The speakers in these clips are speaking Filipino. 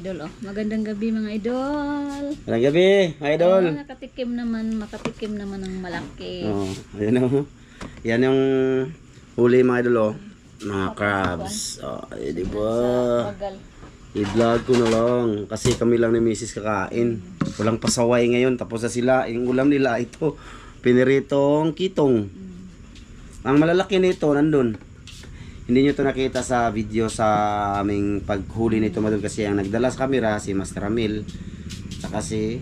idol. Oh. Magandang gabi mga idol. Magandang gabi, idol. Oh, nakatikim naman, makatikim naman ng malaki. Oh, ayan o. Yan yung huli mga idol oh. Mga crabs. Oh, eh, di ba? I-vlog ko na lang. Kasi kami lang ni Mrs. kakain. Walang pasaway ngayon. Tapos na sila. Yung ulam nila ito. Piniritong kitong. Ang malalaki nito nandun. Hindi nyo to nakita sa video sa aming paghuli nito madul kasi ang nagdala sa camera si Master Ramil. Saka si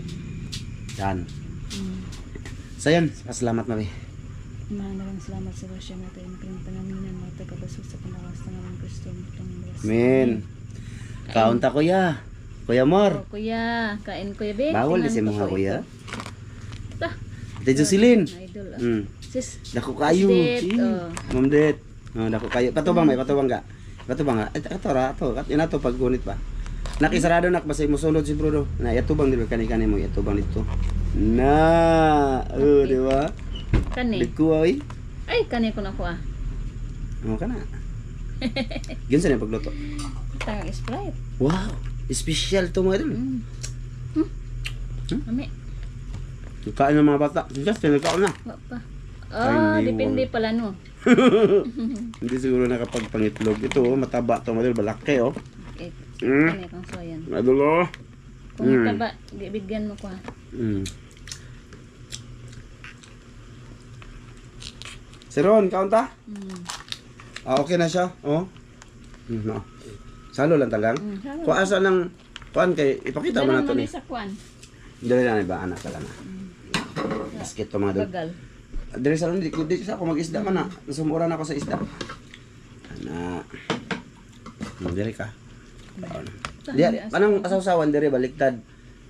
Dan. Mm. So yan, salamat mami. Maraming salamat sa Rusya natin. Ang panaminan mo tagabasok sa panawas ng aming Kristo. Amen. Kaunta kuya. Kuya Mor. Oh, kuya, kain kuya be. Bawal kasi mga kuya. ito. Ta. Ate Jocelyn. Idol. ah. Mm. Sis. Dako kayo. Oh. Ma'am Det. Oh, dako kayo. Patubang may patubang ka. Patubang. Ay, ato ra, ato. Kat ina to pag gunit ba. Nakisarado nak basta mo sunod si Bruno. Na yatubang dito kani kani mo yatubang dito. Na, oh, di ba? Kani. Diko ay. Ay, kani ko na ko ah. Oh, kana. Yun sa pagluto. Tangang Sprite. Wow, special to mga idol. Mm. Hmm. Hmm? Mami. Kain ng mga bata. Just nagkaon na. Wa pa. Ah, depende pala no. Hindi siguro nakapagpangitlog. Ito, oh, mataba to mga idol. Balaki, oh. Eh, Mm. kani kang soyan. Idol, oh. Kung Mm. taba, bigyan mo ko ha. Mm. Si Ron, kaunta? Mm. Ah, okay na siya. Oh. Mm, no. Salo lang tagang. Mm, sabi. Kung asa lang, kuan kay, ipakita mo na to ni. sa kwan. Dali na ba, anak ka lang. Basket to mga dol. Bagal. Dali sa lang, di, di sa ako mag-isda man na. Nasumuran ako sa isda. Ana. Hmm, dali ka. Di, anong kasawasawan diri baliktad?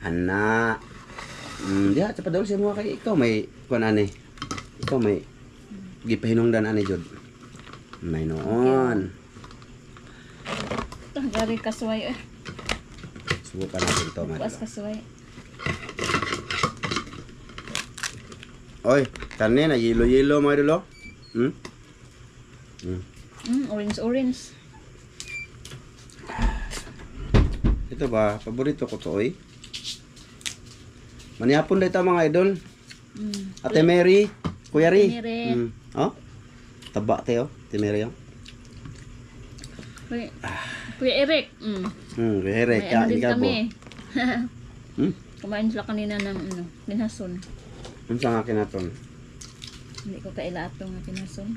Ana. Mm, di sa padol siya mo kay ikaw may kuan ani. Ikaw may gipahinungdan ani jud. May noon. Ito, gari kasway eh. Subukan natin to, Bukas madalo. kasway. Oy, kanin na yelo-yelo mga idolo. Hmm? Hmm. Mm, orange orange. Ito ba, paborito ko to, oy. Manihapon dito mga idol. Mm. Ate Mary, Kuya Ri. Mm. Oh? Taba te oh, Ate Mary oh. Kuya, Kuya Eric. Mm. Hmm, Kuya ano kain ka po. Hmm? Kumain sila kanina ng ano, pinason. Ano sa akin naton? Hindi ko kailato nga pinason.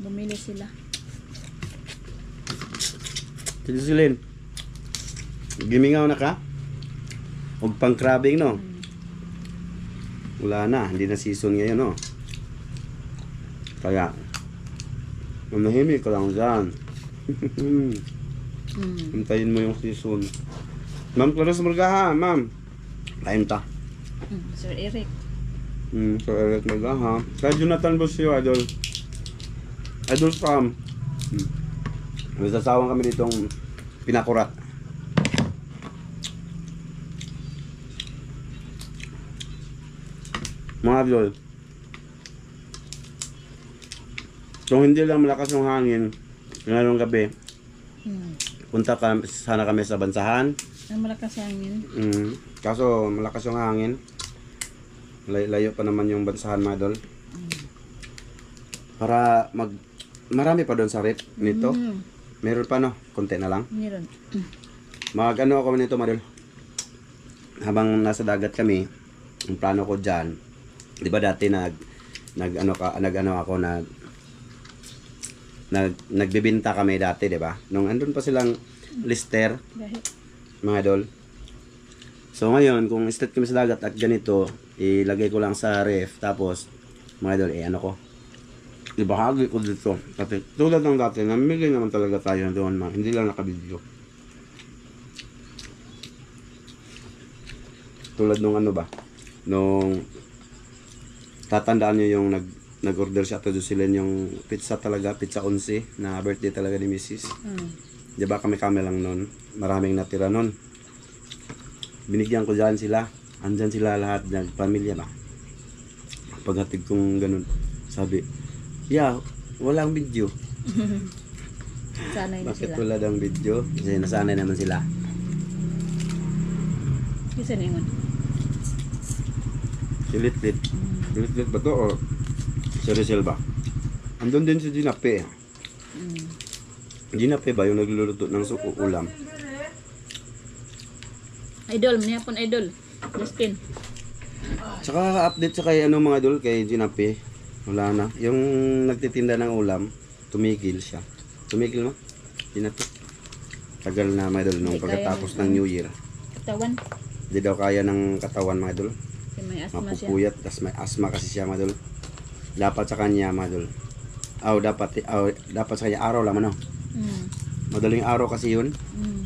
Bumili sila. Tito Silin. Gimingaw na ka? Huwag pang crabbing, no? Wala na, hindi na season ngayon, no? Kaya, manahimik ka lang dyan. Mm. Hintayin mo yung season. Ma'am Clarice Margaha, ma'am. Kain ta. Mm. Sir Eric. Hmm, so Eric Margaha. Kaya Jonathan Busio, idol. Idol from. Hmm. May sasawang kami ditong pinakurat. Mga idol. Kung hindi lang malakas yung hangin, ngayong gabi, Mm. punta ka, sana kami sa bansahan. Ang malakas hangin. Mm. Kaso malakas yung hangin. Lay- Layo pa naman yung bansahan mga idol. Para mag marami pa doon sa rip nito. Mm. Meron pa no, konti na lang. Meron. Mm. Mag ano ako nito mga idol. Habang nasa dagat kami, ang plano ko diyan, 'di ba dati nag nag ano ka nag ano ako nag nag nagbebenta kami dati, 'di ba? Nung andun pa silang lister, mga idol. So ngayon, kung start kami sa dagat at ganito, ilagay ko lang sa ref, tapos, mga idol, eh ano ko, ibahagi ko dito. Kasi tulad ng dati, namimigay naman talaga tayo doon, mga, hindi lang nakabidyo. Tulad nung ano ba, nung tatandaan nyo yung nag nag-order siya to sila yung pizza talaga, pizza 11 na birthday talaga ni Mrs. Mm. Di ba kami kami lang nun? Maraming natira nun. Binigyan ko dyan sila. Andyan sila lahat ng pamilya ba? Paghatid kong ganun. Sabi, yeah, walang video. Sanay na Bakit sila. wala daw video? Kasi nasanay naman sila. Kasi na yun. Silit-lit. Silit-lit ba to? O si Rizal ba? Andun din si Ginape. Mm. Ginape ba yung nagluluto ng su- ulam? Idol, niya pon idol. Justin. Tsaka update sa kay ano mga idol, kay Ginape. Wala na. Yung nagtitinda ng ulam, tumigil siya. Tumigil mo? Ginape. Tagal na mga idol nung Hindi pagkatapos ng- ng New Year. Katawan. Hindi daw kaya ng katawan mga siya. Mapupuyat, tas may asma kasi siya mga idol. Dapat sa kanya mga idol. Aw, dapat, aw, dapat sa kanya araw lang ano. Mm. Madaling araw kasi yun. Mm.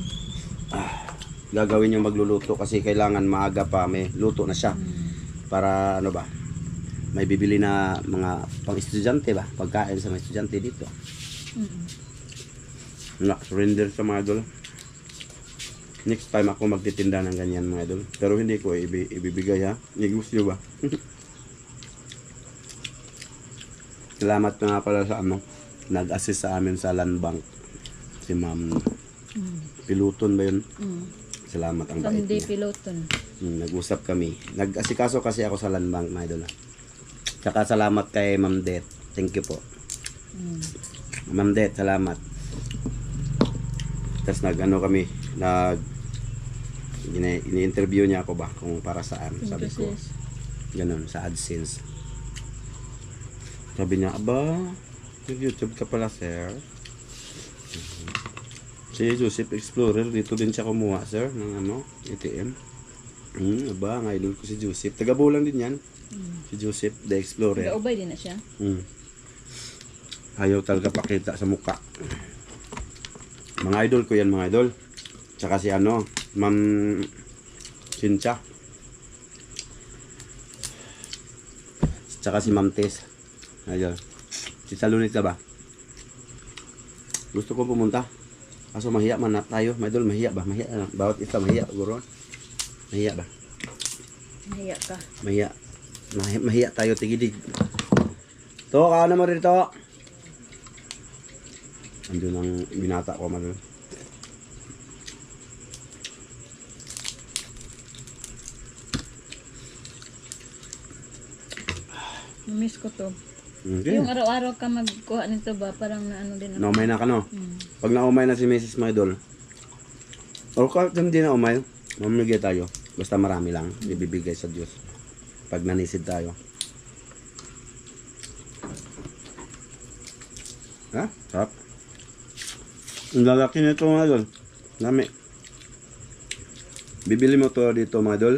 Gagawin yung magluluto kasi kailangan maaga pa may luto na siya. Para ano ba? May bibili na mga pang estudyante ba? Pagkain sa mga estudyante dito. Na, surrender sa mga idol. Next time ako magtitinda ng ganyan mga idol. Pero hindi ko ibi- ibibigay ha. Negosyo ba? Salamat nga pala sa ano. Nag-assist sa amin sa land bank. Si ma'am. Mm. Piluton ba yun? Mm. Salamat ang bait Sunday niya. piloton. Hmm, nag-usap kami. Nag-asikaso kasi ako sa land bank mga idol. ha. Tsaka salamat kay Ma'am Det. Thank you po. Mm. Ma'am Det, salamat. Tapos nag-ano kami, nag ini- ini-interview niya ako ba kung para saan. Sabi ko, Sis. ganun, sa AdSense. Sabi niya, aba, nag-YouTube ka pala, sir. Si Joseph Explorer, dito din siya kumuha, sir, ng ano, ATM. Hmm, aba, ang idol ko si Joseph. Taga-bulan din yan. Mm. Si Joseph, the Explorer. Gaubay din na siya. Hmm. Ayaw talaga pakita sa mukha. Mga idol ko yan, mga idol. Tsaka si ano, Ma'am Cynthia. Tsaka si Ma'am Tess. Ayun. Si Salonita ba? Gusto ko pumunta. Kaso mahiya man na tayo. Mga idol, mahiya ba? Mahiya. na. Bawat isa mahiya. Guro. Mahiya ba? Mahiya ka. Mahiya. Mahiya, mahiya tayo tigidig. To, kaano mo rito? Andun ang binata ko man. Miss ko to. Okay. Yung araw-araw ka magkuha nito ba? Parang na ano din ako. Naumay na ka no? Mm. Pag naumay na si Mrs. mga idol. O kahit hindi na umay, mamigay tayo. Basta marami lang. Ibibigay sa Diyos. Pag nanisid tayo. Ha? Sarap. Ang lalaki nito mga idol. Lami. Bibili mo to dito mga idol.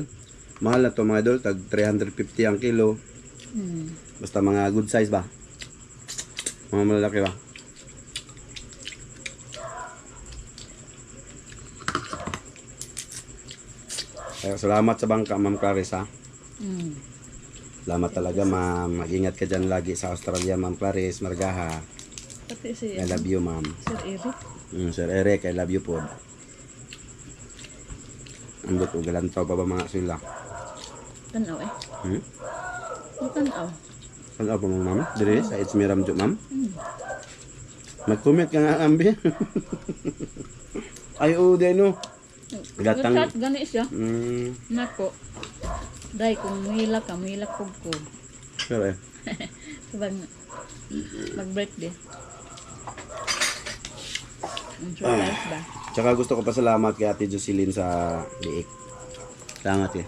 Mahal na to mga idol. Tag 350 ang kilo. Mm. Basta mga good size ba? Mga malalaki ba? Kaya salamat sa bangka, Ma'am Clarice ha. Mm. Salamat talaga, ma'am. Mag-ingat ka dyan lagi sa Australia, Ma'am Clarice, Margaha. Pati si I love you, ma'am. Sir Eric. Mm, Sir Eric, I love you po. Andot o galantaw pa ba mga sila? Tanaw eh. Hmm? Ang tanaw. Ako mo, ma'am? Dire, sa It's Me Ramjo, ma'am? Mm. Mag-comment ka nga, Ambi. Ay, oo, din, no. Gatang- Gatang. gani siya. Mm, Nako. Dahil kung muhila ka, muhila kog ko. eh. Sabag mag-birthday. Surprise ba? Tsaka gusto ko pa salamat kay Ate Jocelyn sa liik. Salamat eh.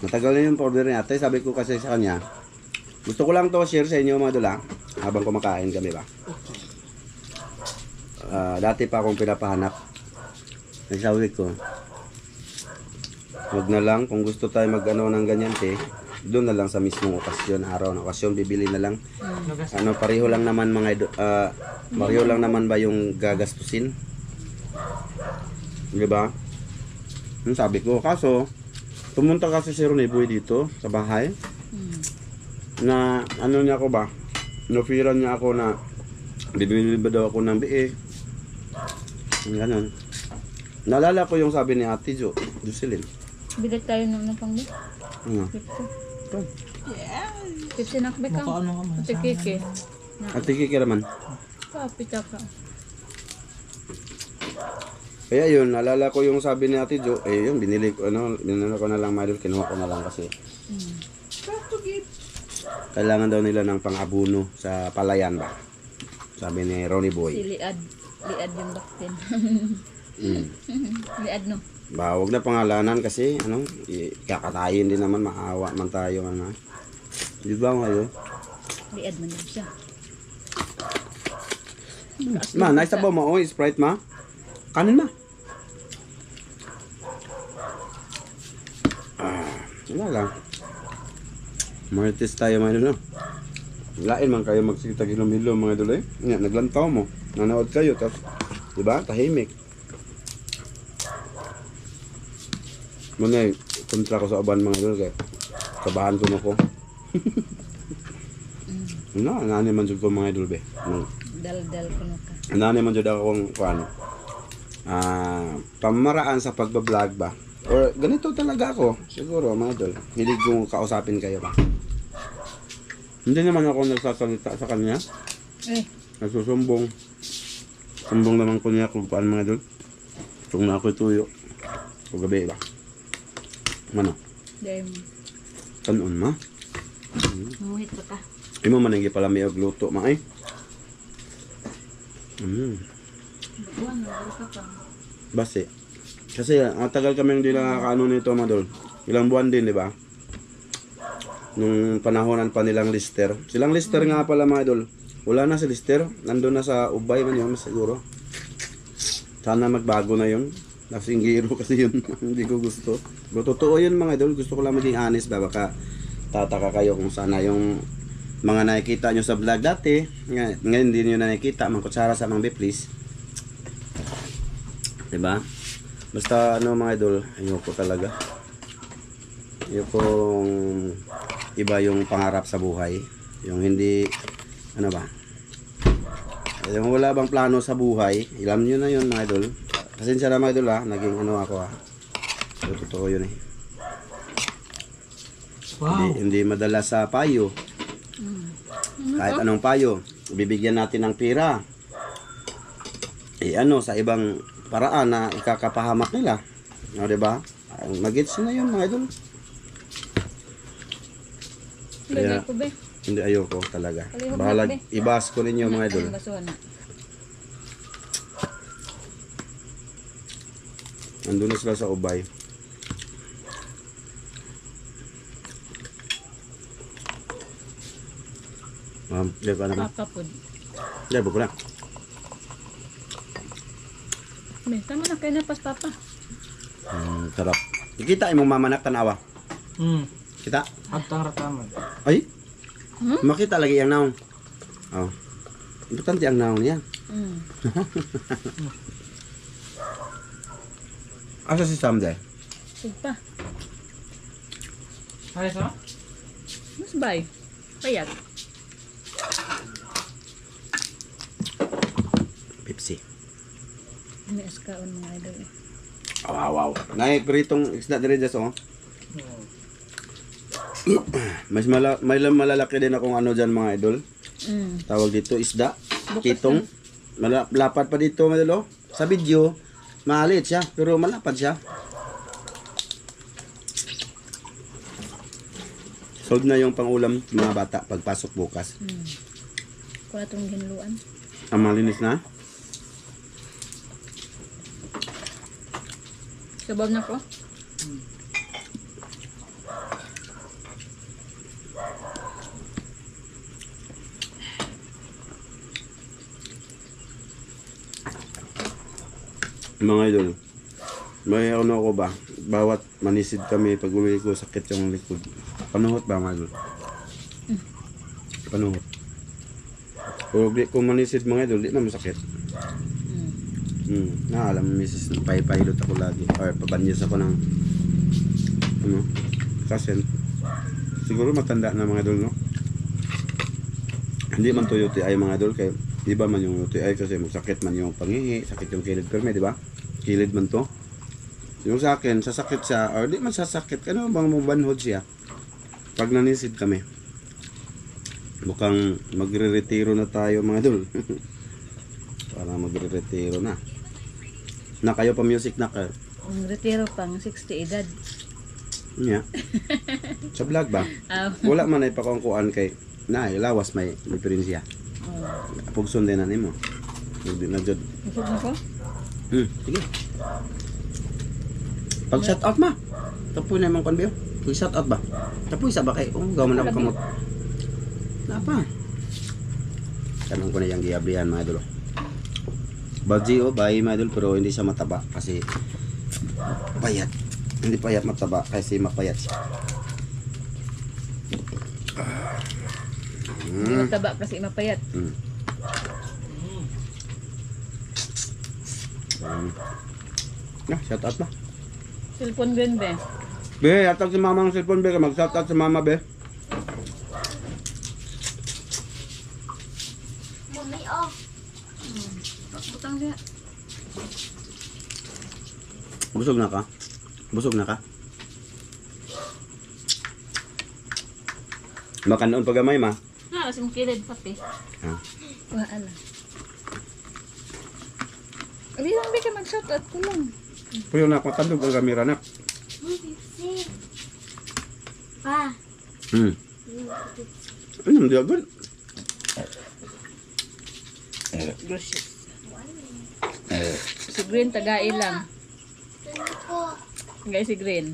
Matagal na yung order ni ate. Sabi ko kasi sa kanya, gusto ko lang to share sa inyo mga dula habang kumakain kami ba. Ah, dati pa akong pinapahanap. Nagsabi ko, huwag na lang kung gusto tayo mag ano ng ganyan te, doon na lang sa mismong okasyon, araw na okasyon, bibili na lang. Ano, pareho lang naman mga ah, pareho lang naman ba yung gagastusin? Di ba? Yung sabi ko, kaso, pumunta kasi si Ronnie Boy dito sa bahay Mm. Na ano niya ako ba? Inofiran niya ako na bibili ba daw ako ng biik. Ganun. Naalala ko yung sabi ni Ate Jo, Jocelyn. Bilit tayo ng napang ba? Ano? Ito. Pipsi nakbe ka. Mukha ano ka man. Ate Kiki. Ate Kiki naman. Kapita ka. Kaya yun, naalala ko yung sabi ni Ate Jo, eh yun, binili ko, ano, binili ko na lang idol, kinuha ko na lang kasi. Mm. Kailangan daw nila ng pang-abuno sa palayan ba? Sabi ni Ronnie Si Boy. Liad. Liad yung baktin. Mm. Liad no? Ba, wag na pangalanan kasi, ano, kakatayin din naman, maawa man tayo, ano. Di ba ngayon? Liad man din siya. Ma, nice ba mo? Oh, Sprite ma? Kanin ma? Ah, wala lang. Marites tayo mga idol, no? Lain man kayo magsikita kilomilo mga idol, eh. Nga, naglantaw mo. Nanood kayo, tapos, di ba? Tahimik. Muna eh, kontra ko sa uban mga idol, kaya kabahan ko mo ko. Ano, nani man jud ko mga idol, be. Nung Dal-dal ko no ka. Nani man jud akong kuan. Ah, pamaraan sa pagba-vlog ba? Or ganito talaga ako, siguro mga idol. Hilig kong kausapin kayo ba? Hindi naman ako nagsasalita sa kanya. Eh, Nagsusumbong. Sumbong naman ko niya kung paano mga idol. Kung na ako tuyo. O gabi ba? Ano? dahil Kanon ma? muhit pa ka. Imo man ang pala may og luto ma ay. Mm. Buwan, nagdal ka pa. Base. Kasi ang tagal kami hindi nakakaano nito, Madol. Ilang buwan din, di ba? Nung panahonan pa nilang Lister. Silang Lister nga pala, mga idol. Wala na si Lister. Nandun na sa Ubay man yun, siguro. Sana magbago na yun. Nasinggiro kasi yun. hindi ko gusto. Pero totoo yun, mga idol. Gusto ko lang maging honest ba? Baka tataka kayo kung sana yung mga nakikita nyo sa vlog dati. Ngay- Ngayon hindi nyo na nakikita. Mangkutsara sa mga please. Diba? Basta ano mga idol, ayoko talaga. Ayokong iba yung pangarap sa buhay. Yung hindi, ano ba? Yung wala bang plano sa buhay, ilam nyo na yun mga idol. Pasensya na mga idol ha, naging ano ako ha. Pero totoo yun eh. Hindi, hindi madala sa payo. Kahit anong payo, bibigyan natin ng pira. Eh ano, sa ibang paraan na ikakapahamak nila. O, di ba? Ang Magets na yun, mga idol. Kaya-? Hindi ayoko talaga. Bahala, ibas ko ninyo, mga idol. Basuhan na. Sila sa ubay. Um, di ko naman. Papapod. Di ko na. May, tama na kayo na pas papa. Hmm, sarap. Ikita imong mamanak tanawa. Hmm. Kita? Hatang rataman. Ay, Hmm? makita lagi ang naong. Oh. Importante ang naong niya. Mm. Asa si Sam day? Sugpa. Ay, sa? Mas bay. Payat. Pepsi. May askaon mga idol eh. Wow, wow. Nay, pritong isda dire just oh. Mas mala may malalaki din akong ano diyan mga idol. Mm. Tawag dito isda. Bukas Kitong. Mala- lapad pa dito mga idol. oh. Sa video, maalit siya, pero malapad siya. Solve na yung pangulam mga bata pagpasok bukas. Mm. Kung itong ginluan. Ang malinis na. Sabaw na ko. Mga idol, may ano ako ba? Bawat manisid kami pag uwi ko sakit yung likod. Panuhot ba mga idol? Panuhot. Pero di ko manisid mga idol, di na masakit. Mm. Hmm, naalam mo misis, pay-pilot ako lagi. Or pabanyas ako ng ano, kasen. Siguro matanda na mga idol, no? Hindi man to UTI mga idol, kaya iba man yung UTI kasi magsakit man yung pangihi, sakit yung kilid perme, di ba? Kilid man to. Yung sa akin, sasakit siya, or di man sasakit, ano bang mabanhod siya? Pag nanisid kami, mukhang magre-retiro na tayo mga idol. Para magre-retiro na. Na kayo pa music na ka. Ang retiro pang 60 edad. Nya. Sa vlog ba? Aw. Wala man ay pakongkuan kay na lawas may diferensya. Pugson din na nimo. Hindi na jud. Busog na ko? Hmm, sige. Pag shout out ma. Tapoy na mang konbiyo. Pag shout out ba? Tapoy sa ba kay oh, gaman ako kamot. Napa? Tanong ko na yung giabrihan mga idol. Baji oh, bayi mga idol pero hindi siya mataba kasi payat. Hindi payat mataba kasi mapayat siya. Hmm. mataba kasi mapayat. Hmm. Um, na, shout out ba? Cellphone green be. Be, atag si mama ng cellphone, be. Mag-shout out si mama, be. Mami, oh. Butang siya. Busog na ka? Busog na ka? Makanoon pagamay, ma. Ha, kasi mong kilid pati. Ha? Wala. Hindi lang be ka mag-shoutout ko lang. Puyo na ako, tandog ang kamera na. Pa. Hmm. Ano, hindi agad. Gracious. Si Green, tagai lang. Tuloy ko. Tagay si Green.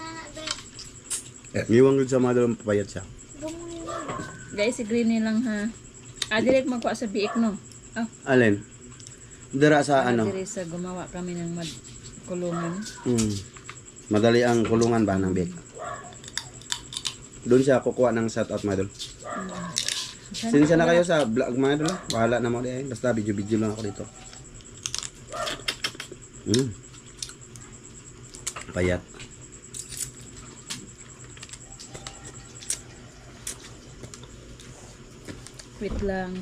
Na na. Ngiwang gud sa mga dalawang papayat siya. Guys, si Green nilang ha. Ah, direct magkuha sa biik, no? Oh, Alin? Dira sa ah, ano? dire sa gumawa kami ng mad kulungan. Hmm. Madali ang kulungan ba ng bake? Doon siya kukuha ng shout out mga idol. Sinsya na kayo sa vlog mga ah. Bahala na mo di Basta video-video lang ako dito. Hmm. Payat. Wait lang.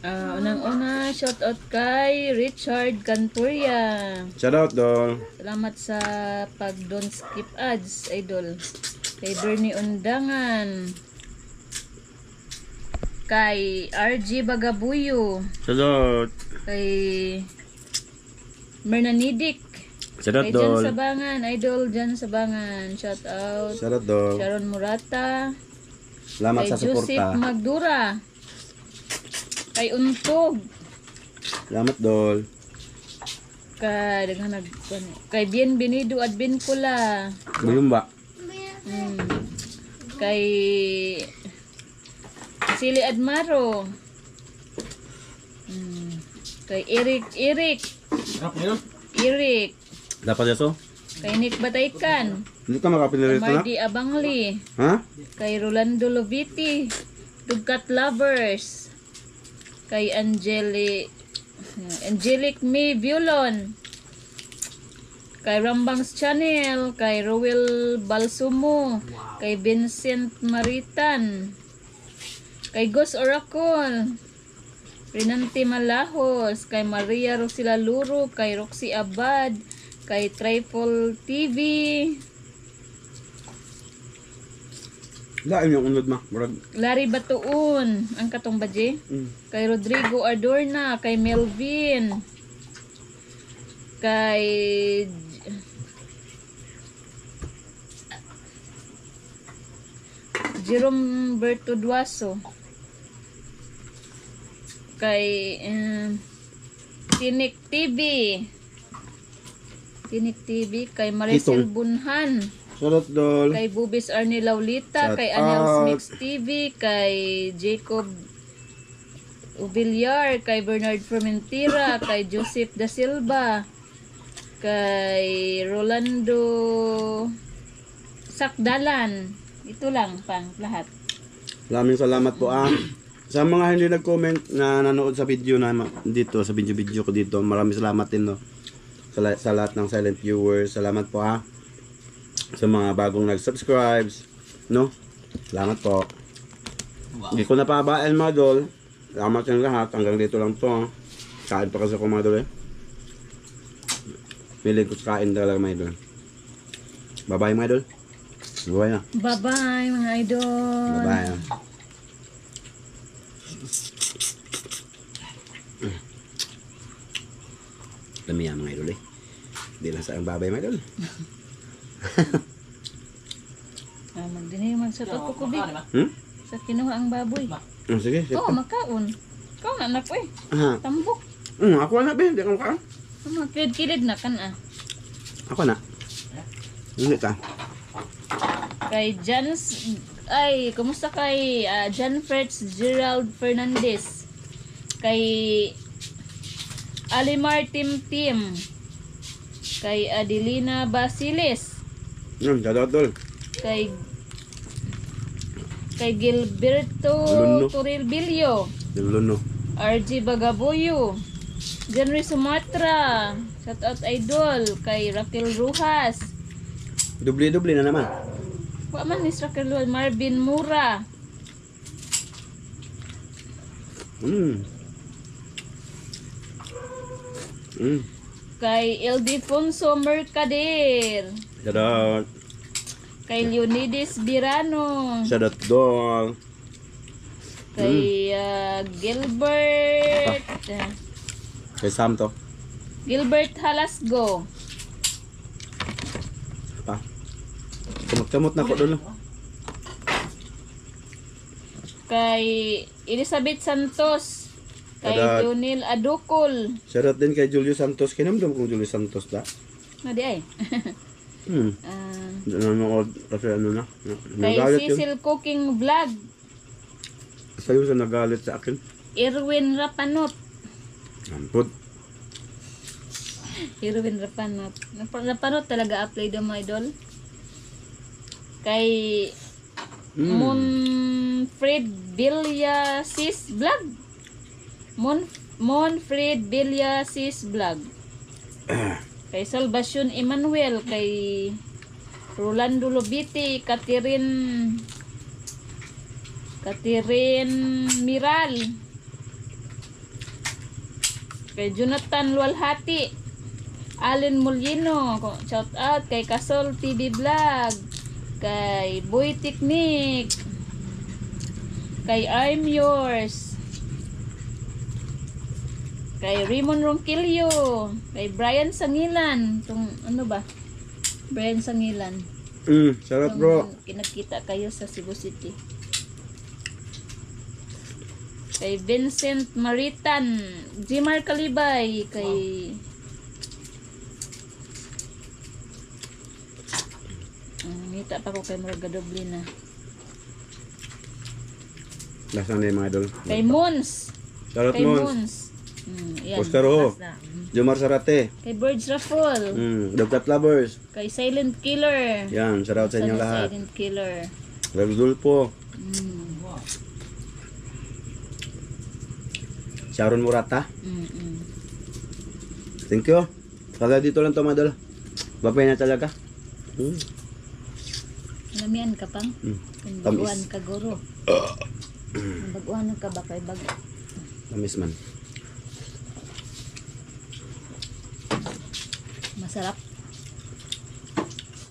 Ah, unang-una, shoutout kay Richard Canturia. Shout out dong. Salamat sa pag don't skip ads, idol. Kay Bernie Undangan. Kay RG Bagabuyo. Shout out. Kay Mernanidik. Shout out Kay Jan dol. Sabangan, idol Jan Sabangan. Shout out. Shout out dong. Sharon Murata. Salamat Kay sa Joseph suporta. Magdura. Kay Untog. Salamat dol. Kay daghan nag kay Bien Benido at Bin Pula. Buyong ba? Mm. Kay Sili Admaro. Mm. Kay Eric Eric. Eric. Dapat yaso? Kay Nick Bataykan. Hindi ka makapinirito na? Mardy Abangli. Ha? Kay Rolando Loviti. Dugkat Lovers. Kay Angeli Angelic May Violon. Kay Rambangs Channel, kay Rowel Balsumo, kay Vincent Maritan, kay Gus Oracle, Renante Malahos, kay Maria Rosila Luro, kay Roxy Abad, kay Trifle TV, Lain yung unod ma. Murag. Larry Batuon, ang katong badje, Mm. kay Rodrigo Adorna, kay Melvin, kay Jerome Berto Duaso, kay um, Tinik TV, Tinik TV, kay Maricel. Bunhan, Shout out dol. kay Bubis Arnie Laulita, Shout kay Anels. Mix TV, kay Jacob Ubilyar, kay Bernard Formentira, kay Joseph Da Silva, kay Rolando Sakdalan. Ito lang pang lahat. Maraming salamat po ah. Sa mga hindi nag-comment na nanood sa video na dito, sa video-video ko dito, maraming salamat din no. Sa, sa lahat ng silent viewers, salamat po ah. Sa mga bagong nag-subscribe, no? Salamat po. Hindi ko na pabain mga dol. Salamat sa lahat. Hanggang dito lang to. Kain pa kasi ako mga dol eh. Piling ko sa kain talaga mga dol. Bye-bye mga dol. Bye-bye na. Bye-bye mga idol. Bye-bye. Dami yan mga idol eh. Hindi lang sa ang babay mga idol. Ah, magdinay man sa to kubi. Hmm? Sa kinuha ang baboy. Oh, sige, sige. Oo, makaon. Ikaw na anak ko eh. Aha. Tambok. Hmm, ako na be, hindi ka makaon. Mga kilid-kilid na kan ah. Ako na. Hindi ka. Kay Jans ay kumusta kay ah, John Fritz Gerald Fernandez. Kay Alimar Tim Tim. Kay Adelina Basiles. Yun, shoutout dol. Kay kay Gilberto Luno. Torilbilio. Luno. RG Bagaboyo. Jenry Sumatra. Shout out idol kay Raquel Rujas. Dubli-dubli na naman. Wa man ni Raquel Rujas. Marvin Mura. Hmm. Hmm. Kay Ildefonso Mercader. Shoutout. Kay Leonidas Birano. Shoutout dol. Kay ah, Gilbert. ah, Kay Sam to. Gilbert Halasgo. Pa. Kamot-kamot na ako dol. Kay Elizabeth Santos. Kay Jonil Adukol. Shoutout din kay Julio Santos. Kinamdam kong Julio Santos da. Nga di ay. Hmm. Ah, Nanonood kasi ano na. kay Nagalit yun. Cecil Cooking Vlog. Sa'yo sa nagalit sa akin. Irwin Rapanot. Ampod. Irwin Rapanot. Rapanot talaga apply daw mga idol. Kay Mm. Monfred Villasis Vlog. Mon Monfred Villasis Vlog. kay Salvacion Emmanuel, kay Rolando Lobiti, Catherine Catherine Miral. Kay Jonathan Lualhati. Allen Molino, shout out kay Kasol TV Vlog, kay Boy Technique, kay I'm Yours, kay Raymond Ronquillo, kay Brian Sangilan, tung ano ba? Brian Sangilan. Mm, shoutout bro. Kinakita kayo sa Cebu City. Kay Vincent Maritan, Jimar Kalibay, kay Ah, Ngita pa ko kay Marga Doblina. Last na yung mga idol. Kay Mons. Shoutout Kay mo. Mons. Mm, yan. Postero. Mm. Jomar Sarate. Kay Birds Raffle. Mm, Dogcat Lovers. Kay Silent Killer. Yan, shoutout sa Sana lahat. Silent Killer. Ragdulpo. Mm. Sharon Murata. Mm, mm. Thank you. Kaya dito lang idol. Babay na talaga. Mm. Lamian ka pang? Mm. Baguan ka guro. Kung baguan ka ba kay bag Tamis man. set up